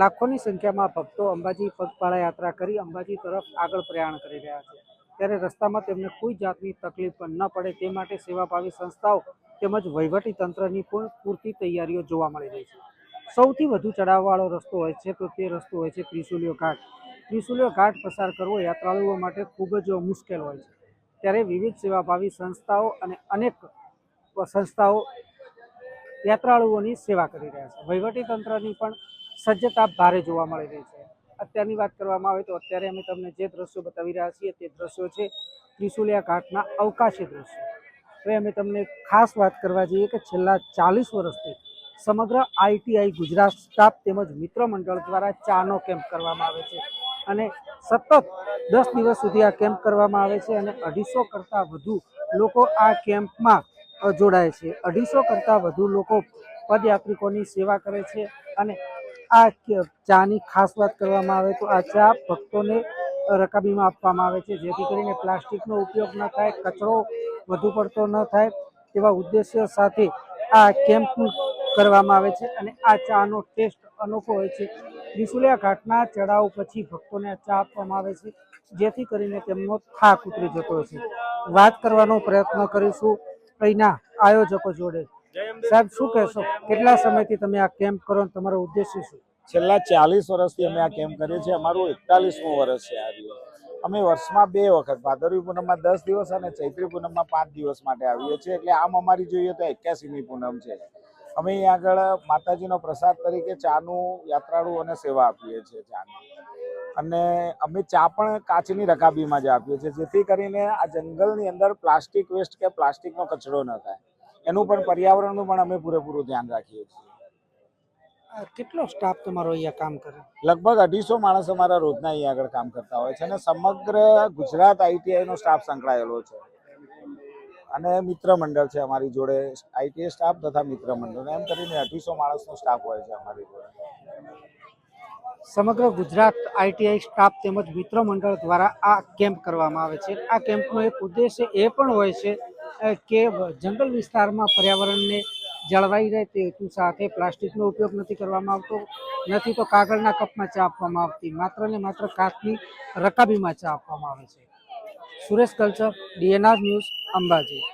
લાખોની સંખ્યામાં ભક્તો અંબાજી પગપાળા યાત્રા કરી અંબાજી તરફ આગળ પ્રયાણ કરી રહ્યા છે. ત્યારે રસ્તામાં તેમને કોઈ જાતની તકલીફ પણ ન પડે તે માટે સેવાભાવી સંસ્થાઓ તેમજ વહીવટી તંત્રની પણ પૂરતી તૈયારીઓ જોવા મળી રહી છે. સૌથી વધુ ચડાવવાળો રસ્તો હોય છે તો તે રસ્તો હોય છે ત્રિશુલીઓ ઘાટ. ત્રિશુલીઓ ઘાટ પસાર કરવો યાત્રાળુઓ માટે ખૂબ જ મુશ્કેલ હોય છે. ત્યારે વિવિધ સેવાભાવી સંસ્થાઓ અને અનેક સંસ્થાઓ યાત્રાળુઓની સેવા કરી રહ્યા છે. વહીવટી તંત્રની પણ સજ્જતા ભારે જોવા મળી રહી છે. અત્યારની વાત કરવામાં આવે તો અત્યારે અમે તમને જે દ્રશ્યો બતાવી રહ્યા છીએ તે દ્રશ્યો છે ત્રિશુલિયા ઘાટના અવકાશી દ્રશ્યો. હવે અમે તમને ખાસ વાત કરવા જઈએ કે છેલ્લા ચાલીસ વર્ષથી સમગ્ર આઈટીઆઈ ગુજરાત સ્ટાફ તેમજ મિત્ર મંડળ દ્વારા ચાનો કેમ્પ કરવામાં આવે છે અને સતત દસ દિવસ સુધી આ કેમ્પ કરવામાં આવે છે અને અઢીસો કરતાં વધુ લોકો આ કેમ્પમાં જોડાય છે. અઢીસો કરતાં વધુ લોકો પદયાત્રિકોની સેવા કરે છે અને આ ચાની ખાસ વાત કરવામાં આવે તો આ ચા ભક્તોને રકાબીમાં આપવામાં આવે છે. જેથી કરીને પ્લાસ્ટિકનો ઉપયોગ ન થાય, કચરો વધુ પડતો ન થાય તેવા ઉદ્દેશ્ય સાથે આ કેમ્પ કરવામાં આવે છે અને આ ચાનો ટેસ્ટ અનોખો હોય છે. ત્રિશુલિયા ઘાટના ચડાવ પછી ભક્તોને આ ચા આપવામાં આવે છે, જેથી કરીને તેમનો થાક ઉતરી જતો છે વાત કરવાનો પ્રયત્ન કરીશું અહીંના આયોજકો જોડે. સાહેબ શું કહેશો? કેટલા સમયથી તમે આ કેમ્પ કરો તમારો ઉદ્દેશ્ય શું? છેલ્લા ચાલીસ વર્ષથી અમે આ કેમ્પ કરીએ છીએ. અમારું એકતાલીસમું વર્ષ છે આ દિવસ. અમે વર્ષમાં બે વખત ભાદરવી પૂનમમાં દસ દિવસ અને ચૈત્રી પૂનમમાં પાંચ દિવસ માટે આવીએ છીએ. એટલે આમ અમારી જોઈએ તો એક્યાસીમી પૂનમ છે. અમે અહીં આગળ માતાજીનો પ્રસાદ તરીકે ચાનું યાત્રાળુઓને સેવા આપીએ છીએ ચાની. અને અમે ચા પણ કાચની રકાબીમાં જ આપીએ છીએ. જેથી કરીને આ જંગલની અંદર પ્લાસ્ટિક વેસ્ટ કે પ્લાસ્ટિકનો કચરો ન થાય. એનું પણ પર્યાવરણનું પણ અમે પૂરેપૂરું ધ્યાન રાખીએ છીએ. આ કેટલો સ્ટાફ તમારો અહીંયા કામ કરે? લગભગ અઢીસો માણસ અમારા રોજના અહીંયા આગળ કામ કરતા હોય છે અને સમગ્ર ગુજરાત આઈટીઆઈનો સ્ટાફ સંકળાયેલો છે. અને મિત્ર મંડળ છે અમારી જોડે આઈટીઆઈ સ્ટાફ તથા મિત્ર મંડળ. એમ કરીને અઢીસો માણસનો સ્ટાફ હોય છે અમારી જોડે. સમગ્ર ગુજરાત આઈટીઆઈ સ્ટાફ તેમજ મિત્ર મંડળ દ્વારા આ કેમ્પ કરવામાં આવે છે. આ કેમ્પનો એક ઉદ્દેશ્ય એ પણ હોય છે કે જંગલ વિસ્તારમાં પર્યાવરણને જળવાઈ રહે તે હેતુ સાથે પ્લાસ્ટિકનો ઉપયોગ નથી કરવામાં આવતો, નથી તો કાગળના કપમાં ચા આપવામાં આવતી, માત્ર ને માત્ર કાચની રકાબીમાં ચા આપવામાં આવે છે. Suresh culture, DNR news Ambaji.